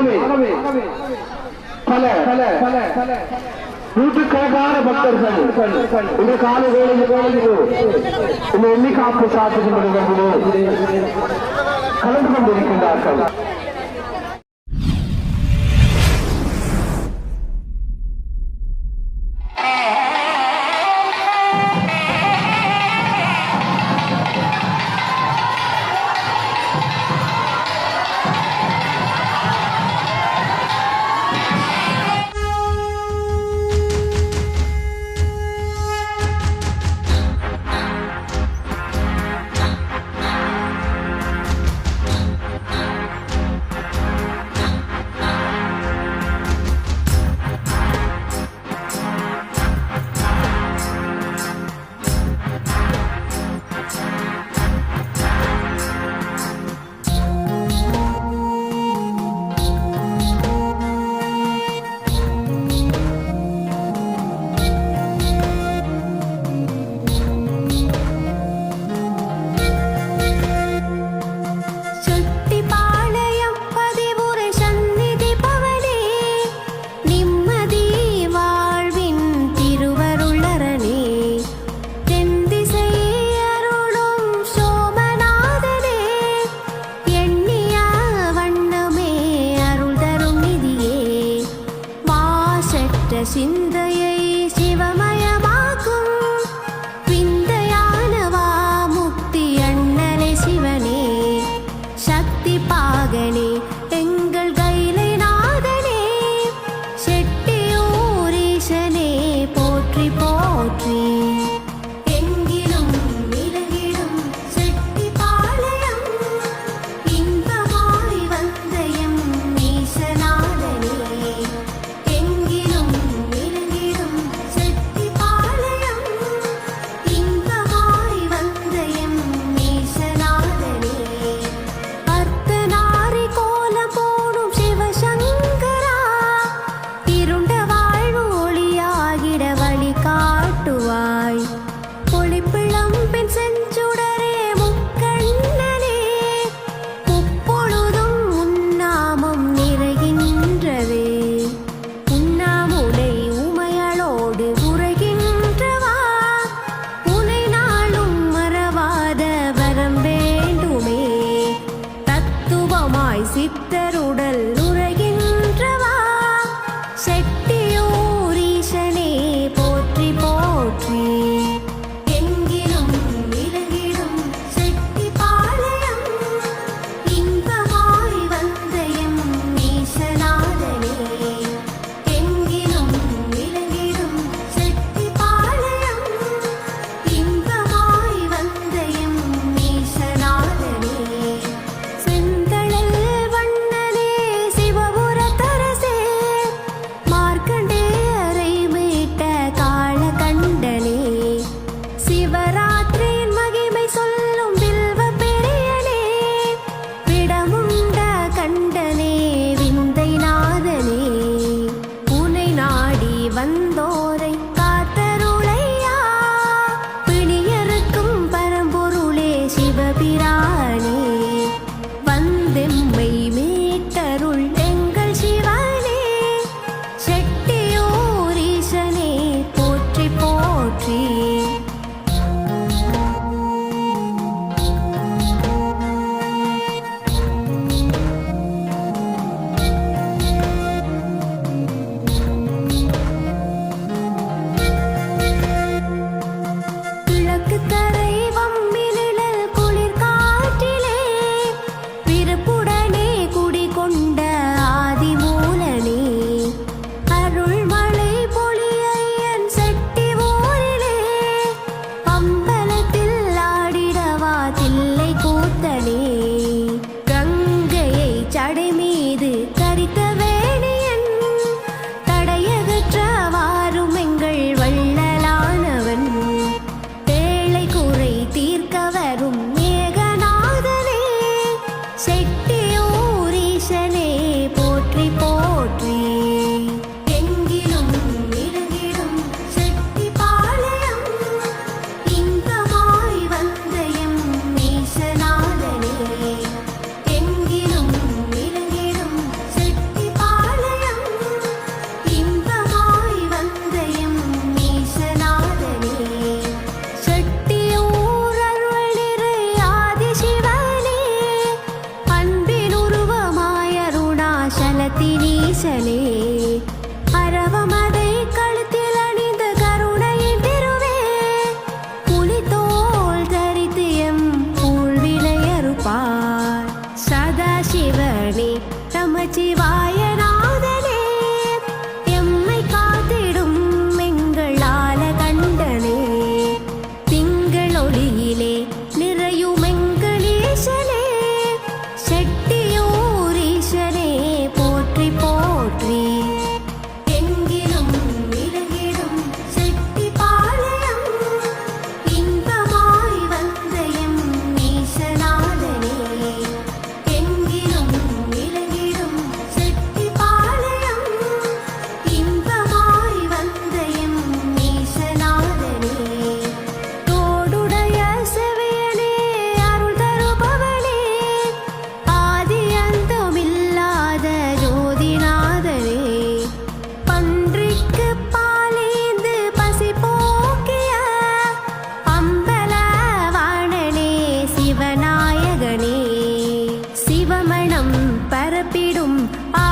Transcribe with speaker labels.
Speaker 1: ஆகவே பல பல பல நூற்றுக்கணக்கான பக்தர்கள் இந்த கால வேலையில் கலந்து கொண்டிருக்கின்றார்கள். பரப்பிடும் ஆ